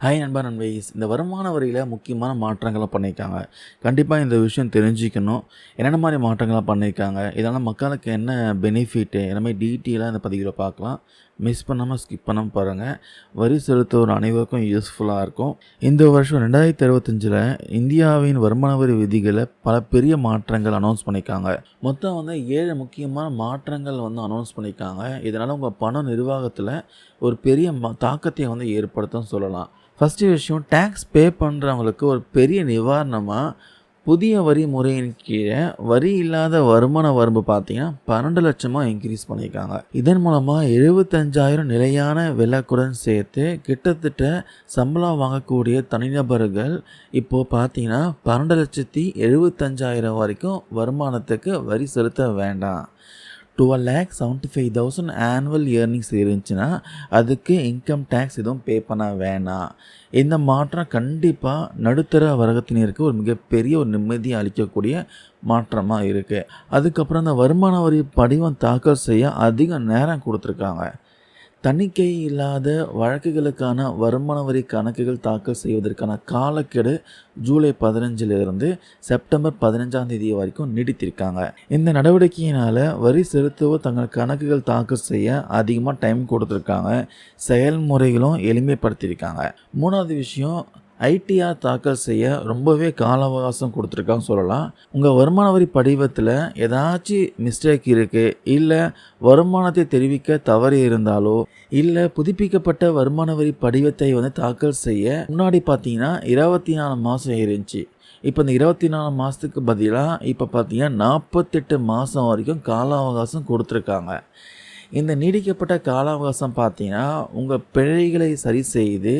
Hi நண்பா நண்பைஸ் இந்த வருமான வரியில் முக்கியமான மாற்றங்களை பண்ணியிருக்காங்க. கண்டிப்பாக இந்த விஷயம் தெரிஞ்சுக்கணும். என்னென்ன மாதிரி மாற்றங்களை பண்ணியிருக்காங்க? இதனால் மக்களுக்கு என்ன பெனிஃபிட்டு எல்லாமே டீட்டெயிலாக இந்த பதிவில் பார்க்கலாம். மிஸ் பண்ணாமல் ஸ்கிப் பண்ணாமல் பாருங்கள் வரி செலுத்துவோர் அனைவருக்கும் யூஸ்ஃபுல்லாக இருக்கும். இந்த வருஷம் ரெண்டாயிரத்தி அறுபத்தஞ்சில் இந்தியாவின் வருமான வரி விதிகளை பல பெரிய மாற்றங்கள் அனௌன்ஸ் பண்ணியிருக்காங்க. மொத்தம் வந்து ஏழு முக்கியமான மாற்றங்கள் வந்து அனௌன்ஸ் பண்ணியிருக்காங்க. இதனால் உங்கள் பண நிர்வாகத்தில் ஒரு பெரிய ம தாக்கத்தை வந்து ஏற்படுத்தும் சொல்லலாம். ஃபஸ்ட்டு விஷயம் டேக்ஸ் பே பண்ணுறவங்களுக்கு ஒரு பெரிய நிவாரணமாக புதிய வரி முறையின் கீழே வரி இல்லாத வருமான வரம்பு பார்த்தீங்கன்னா பன்னெண்டு லட்சமாக இன்க்ரீஸ் பண்ணியிருக்காங்க. இதன் மூலமாக எழுபத்தஞ்சாயிரம் நிலையான விலக்குடன் சேர்த்து கிட்டத்தட்ட சம்பளம் வாங்கக்கூடிய தனிநபர்கள் இப்போது பார்த்தீங்கன்னா பன்னெண்டு லட்சத்தி எழுபத்தஞ்சாயிரம் வரைக்கும் வருமானத்துக்கு வரி செலுத்த வேண்டாம். Twelve lakh seventy five thousand annual earnings இருந்துச்சுன்னா அதுக்கு இன்கம் டேக்ஸ் எதுவும் பே பண்ண வேணாம். இந்த மாற்றம் கண்டிப்பாக நடுத்தர வர்க்கத்தினருக்கு ஒரு மிகப்பெரிய ஒரு நிம்மதியை அளிக்கக்கூடிய மாற்றமாக இருக்குது அதுக்கப்புறம் இந்த வருமான வரி படிவம் தாக்கல் செய்ய அதிக நேரம் கொடுத்துருக்காங்க. தணிக்கை இல்லாத வழக்குகளுக்கான வருமான வரி கணக்குகள் தாக்கல் செய்வதற்கான காலக்கெடு ஜூலை பதினஞ்சிலிருந்து செப்டம்பர் பதினஞ்சாம் தேதி வரைக்கும் நீடித்திருக்காங்க இந்த நடவடிக்கையினால் வரி செலுத்துவோர் தங்கள் கணக்குகள் தாக்கல் செய்ய அதிகமாக டைம் கொடுத்துருக்காங்க. செயல்முறைகளும் எளிமைப்படுத்தியிருக்காங்க. மூணாவது விஷயம் ஐடிஆர் தாக்கல் செய்ய ரொம்பவே கால அவகாசம் கொடுத்துருக்கான்னு சொல்லலாம். உங்கள் வருமான வரி படிவத்தில் ஏதாச்சும் மிஸ்டேக் இருக்குது இல்லை வருமானத்தை தெரிவிக்க தவறு இருந்தாலோ இல்லை புதுப்பிக்கப்பட்ட வருமான வரி படிவத்தை வந்து தாக்கல் செய்ய முன்னாடி பார்த்தீங்கன்னா இருபத்தி நாலு மாதம் இருந்துச்சு. இப்போ இந்த இருபத்தி நாலு மாதத்துக்கு பதிலாக இப்போ பார்த்தீங்கன்னா நாற்பத்தெட்டு மாதம் வரைக்கும் கால அவகாசம் கொடுத்துருக்காங்க. இந்த நீடிக்கப்பட்ட கால அவகாசம் பார்த்தீங்கன்னா உங்கள் பிழைகளை சரி செய்து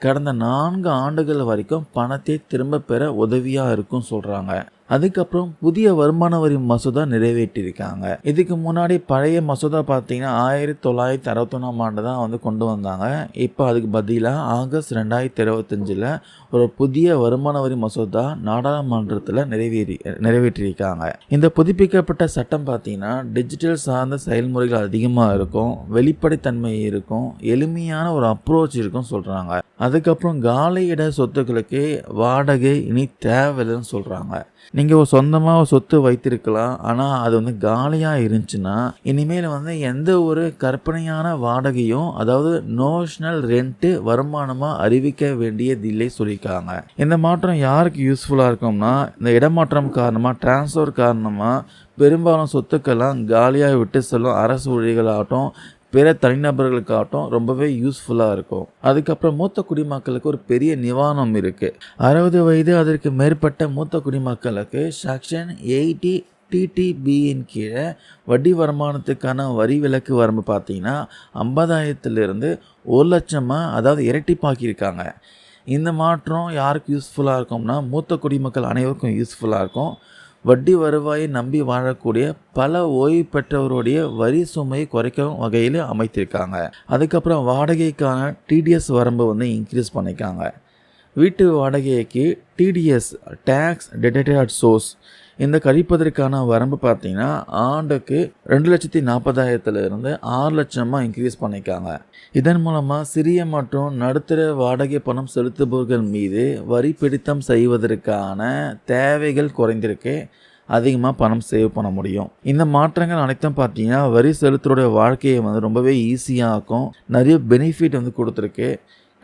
கடந்த நான்கு ஆண்டுகள் வரைக்கும் பணத்தை திரும்ப பெற உதவியாக இருக்கும் சொல்கிறாங்க அதுக்கப்புறம் புதிய வருமான வரி மசோதா நிறைவேற்றியிருக்காங்க. இதுக்கு முன்னாடி பழைய மசோதா பார்த்தீங்கன்னா ஆயிரத்தி தொள்ளாயிரத்தி அறுபத்தொன்னாம் ஆண்டு தான் வந்து கொண்டு வந்தாங்க. இப்போ அதுக்கு பதிலாக ஆகஸ்ட் ரெண்டாயிரத்தி இருபத்தஞ்சில் ஒரு புதிய வருமான வரி மசோதா நாடாளுமன்றத்தில் நிறைவேறி நிறைவேற்றியிருக்காங்க. இந்த புதுப்பிக்கப்பட்ட சட்டம் பார்த்தீங்கன்னா டிஜிட்டல் சார்ந்த செயல்முறைகள் அதிகமாக இருக்கும் வெளிப்படைத்தன்மை இருக்கும் எளிமையான ஒரு அப்ரோச் இருக்கும் சொல்கிறாங்க அதுக்கப்புறம் காலியிட சொத்துக்களுக்கு வாடகை இனி தேவையில்லைன்னு சொல்கிறாங்க நீங்கள் ஒரு சொந்தமாக சொத்து வைத்திருக்கலாம். ஆனால் அது வந்து காலியாக இருந்துச்சுன்னா இனிமேல் வந்து எந்த ஒரு கற்பனையான வாடகையும் அதாவது நோஷனல் ரெண்ட்டு வருமானமாக அறிவிக்க வேண்டியதில்லை சொல்லியிருக்காங்க. இந்த மாற்றம் யாருக்கு யூஸ்ஃபுல்லாக இருக்கும்னா இந்த இடமாற்றம் காரணமாக டிரான்ஸ்ஃபர் காரணமாக பெரும்பாலும் சொத்துக்கெல்லாம் காலியாக விட்டு செல்லும் அரசு ஊழியர்களாகட்டும் பிற தனிநபர்களுக்காகட்டும் ரொம்பவே யூஸ்ஃபுல்லாக இருக்கும். அதுக்கப்புறம் மூத்த குடிமக்களுக்கு ஒரு பெரிய நிவாரணம் இருக்குது அறுபது வயது அதற்கு மேற்பட்ட மூத்த குடிமக்களுக்கு செக்ஷன் எயிட்டி டிடிபியின் கீழே வட்டி வருமானத்துக்கான வரி விலக்கு வரம்பு பார்த்தீங்கன்னா ஐம்பதாயிரத்துலேருந்து ஒரு லட்சமாக அதாவது இரட்டிப்பாக்கியிருக்காங்க. இந்த மாற்றம் யாருக்கு யூஸ்ஃபுல்லாக இருக்கும்னா மூத்த குடிமக்கள் அனைவருக்கும் யூஸ்ஃபுல்லாக இருக்கும். வட்டி வருவாயை நம்பி வாழக்கூடிய பல ஓய்வு பெற்றவருடைய வரி சுமையை குறைக்கும் வகையில் அமைத்திருக்காங்க. அதுக்கப்புறம் வாடகைக்கான டிடிஎஸ் வரம்பு வந்து இன்க்ரீஸ் பண்ணியிருக்காங்க வீட்டு வாடகைக்கு டிடிஎஸ் டேக்ஸ் டிடெக்டட் சோர்ஸ் இந்த கழிப்பதற்கான வரம்பு பார்த்தீங்கன்னா ஆண்டுக்கு ரெண்டு லட்சத்தி நாற்பதாயிரத்துலேருந்து ஆறு லட்சமாக இன்க்ரீஸ் பண்ணியிருக்காங்க. இதன் மூலமாக சிறிய மற்றும் நடுத்தர வாடகை பணம் செலுத்துபவர்கள் மீது வரி பிடித்தம் செய்வதற்கான தேவைகள் குறைந்திருக்கு. அதிகமாக பணம் சேவ் பண்ண முடியும். இந்த மாற்றங்கள் அனைத்தும் பார்த்தீங்கன்னா வரி செலுத்தருடைய வாழ்க்கையை வந்து ரொம்பவே ஈஸியாக இருக்கும். நிறைய பெனிஃபிட் வந்து கொடுத்துருக்கு.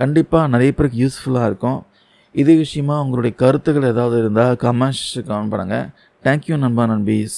கண்டிப்பாக நிறைய பேருக்கு யூஸ்ஃபுல்லாக இருக்கும். இது விஷயமா உங்களுடைய கருத்துக்கள் ஏதாவது இருந்தால் கமெண்ட்ஸ் கமெண்ட் பண்ணுங்கள் தேங்க்யூ நண்பா நண்பீஸ்